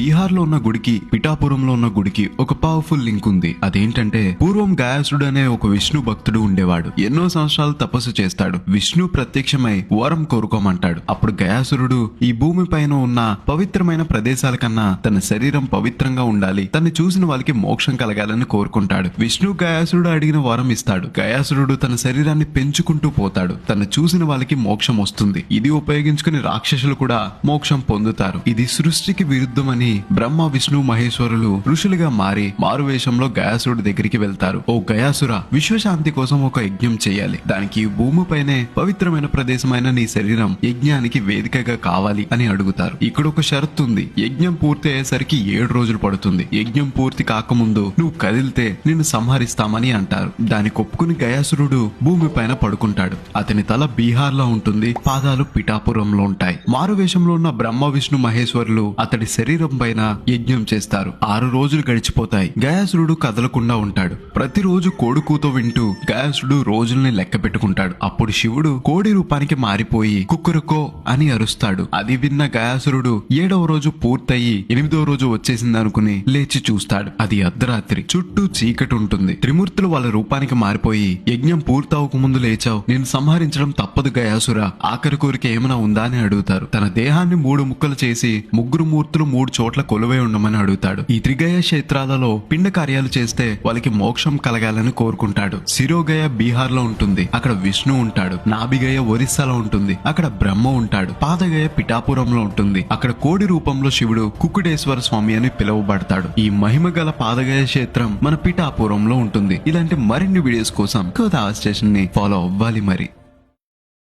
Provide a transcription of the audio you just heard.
బీహార్లో ఉన్న గుడికి పిఠాపురంలో ఉన్న గుడికి ఒక పవర్ఫుల్ లింక్ ఉంది. అదేంటంటే పూర్వం గయాసుడు అనే ఒక విష్ణు భక్తుడు ఉండేవాడు. ఎన్నో సంవత్సరాలు తపస్సు చేస్తాడు. విష్ణు ప్రత్యక్షమై వరం కోరుకోమంటాడు. అప్పుడు గయాసురుడు ఈ భూమి పైన ఉన్న పవిత్రమైన ప్రదేశాల కన్నా తన శరీరం పవిత్రంగా ఉండాలి. తను చూసిన వాళ్ళకి మోక్షం కలగాలని కోరుకుంటాడు. విష్ణు గయాసురుడు అడిగిన వరం ఇస్తాడు. గయాసురుడు తన శరీరాన్ని పెంచుకుంటూ పోతాడు. తను చూసిన వాళ్ళకి మోక్షం వస్తుంది. ఇది ఉపయోగించుకుని రాక్షసులు కూడా మోక్షం పొందుతారు. ఇది సృష్టికి విరుద్ధమని బ్రహ్మ విష్ణు మహేశ్వరులు ఋషులుగా మారి మారువేషంలో గయాసురుడి దగ్గరికి వెళ్తారు. ఓ గయాసుర విశ్వశాంతి కోసం ఒక యజ్ఞం చేయాలి. దానికి భూమిపైనే పవిత్రమైన ప్రదేశమైన నీ శరీరం యజ్ఞానికి వేదికగా కావాలి అని అడుగుతారు. ఇక్కడ ఒక షరతు ఉంది. యజ్ఞం పూర్తి అయ్యేసరికి ఏడు రోజులు పడుతుంది. యజ్ఞం పూర్తి కాకముందు నువ్వు కదిలితే నిన్ను సంహరిస్తామని అంటారు. దాని కొప్పుకుని గయాసురుడు భూమిపైన పడుకుంటాడు. అతని తల బీహార్లో ఉంటుంది. పాదాలు పిఠాపురంలో ఉంటాయి. మారువేషంలో ఉన్న బ్రహ్మ విష్ణు మహేశ్వరులు అతడి శరీరం పైన యజ్ఞం చేస్తారు. ఆరు రోజులు గడిచిపోతాయి. గయాసురుడు కదలకుండా ఉంటాడు. ప్రతిరోజు కోడి కూతో వింటూ గయాసుడు రోజుల్ని లెక్క పెట్టుకుంటాడు. అప్పుడు శివుడు కోడి రూపానికి మారిపోయి కుక్కురుకో అని అరుస్తాడు. అది విన్న గయాసురుడు ఏడవ రోజు పూర్తయి ఎనిమిదవ రోజు వచ్చేసింది అనుకుని లేచి చూస్తాడు. అది అర్ధరాత్రి. చుట్టూ చీకటి ఉంటుంది. త్రిమూర్తులు వాళ్ళ రూపానికి మారిపోయి యజ్ఞం పూర్తవక ముందు లేచావు. నేను సంహరించడం తప్పదు గయాసుర. ఆఖరి కోరిక ఏమైనా ఉందా అని అడుగుతారు. తన దేహాన్ని మూడు ముక్కలు చేసి ముగ్గురు మూర్తులు మూడు చోట్ల కొలువై ఉండమని అడుగుతాడు. ఈ త్రిగయ క్షేత్రాలలో పిండ కార్యాలు చేస్తే వాళ్ళకి మోక్షం కలగాలని కోరుకుంటాడు. శిరోగయ బీహార్లో ఉంటుంది. అక్కడ విష్ణు ఉంటాడు. నాభిగయ ఒరిస్సాలో ఉంటుంది. అక్కడ బ్రహ్మ ఉంటాడు. పాదగయ పిఠాపురంలో ఉంటుంది. అక్కడ కోడి రూపంలో శివుడు కుక్కుడేశ్వర స్వామి అని పిలువబడతాడు. ఈ మహిమ గల పాదగయ క్షేత్రం మన పిఠాపురంలో ఉంటుంది. ఇలాంటి మరిన్ని వీడియోస్ కోసం గోదావరి స్టేషన్ని ఫాలో అవ్వాలి మరి.